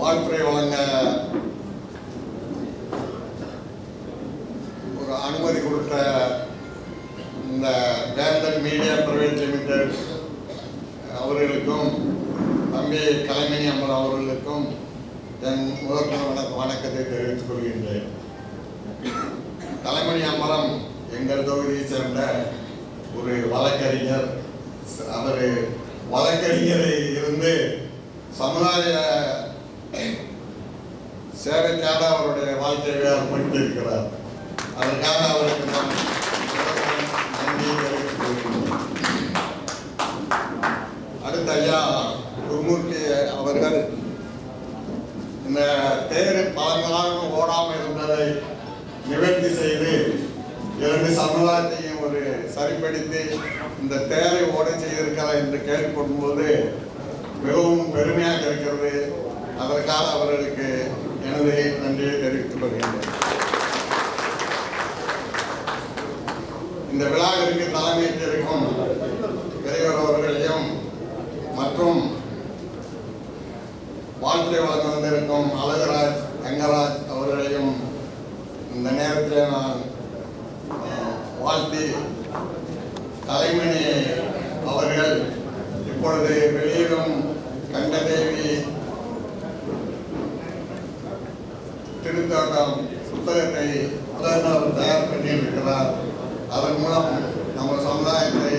வாழ்த்துறை வழங்க ஒரு அனுமதி கொடுத்த இந்த வேந்தன் மீடியா பிரைவேட் லிமிடெட் அவர்களுக்கும் தம்பி கலைமணி அம்மன் அவர்களுக்கும் என் முதற்கண வணக்க வணக்கத்தை தெரிவித்துக் கொள்கின்றேன். கலைமணி அம்மரம் எங்கள் தொகுதியை சேர்ந்த ஒரு வழக்கறிஞர். அவர் வழக்கறிஞரை இருந்து சமுதாய சேவைக்காக அவருடைய வாழ்க்கையை அர்ப்பணித்திருக்கிறார் அதற்காக அவருக்கு நான் நன்றியை அடுத்த ஐயா குருமூர்த்தி அவர்கள் இந்த தேர் பழங்களாக ஓடாமல் இருந்ததை நிவர்த்தி செய்து இரண்டு சமுதாயத்தையும் ஒரு சரிப்படுத்தி இந்த தேரை ஓட செய்திருக்கிறார் என்று கேள்விப்படும் போது மிகவும் பெருமையாக இருக்கிறது. கேட்டால் அவர்களுக்கு எனது நன்றியை தெரிவித்துக் கொள்கின்றேன். இந்த விழாவிற்கு தலைமையேற்றிருக்கும் பெரியவர் அவர்களையும் மற்றும் வாழ்க்கை வழங்க வந்திருக்கும் அழகராஜ் ரங்கராஜ் அவர்களையும் இந்த நேரத்தில் நான் வாழ்த்தி தலைமணி அவர்கள் இப்பொழுது வெளியிடும் கண்டதேவி திருத்தோட்டம் புத்தகத்தை புத்தகத்தை அவர் தயார் பண்ணியிருக்கிறார். அதன் மூலம் நம்ம சமுதாயத்தை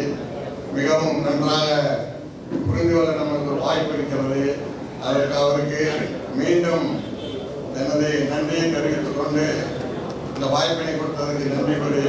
மிகவும் நன்றாக புரிந்து கொள்ள நமக்கு வாய்ப்பு இருக்கிறது. அதற்கு அவருக்கு மீண்டும் எனது நன்றியை தெரிவித்துக் கொண்டு இந்த வாய்ப்பினை கொடுத்ததற்கு நன்றி கூறி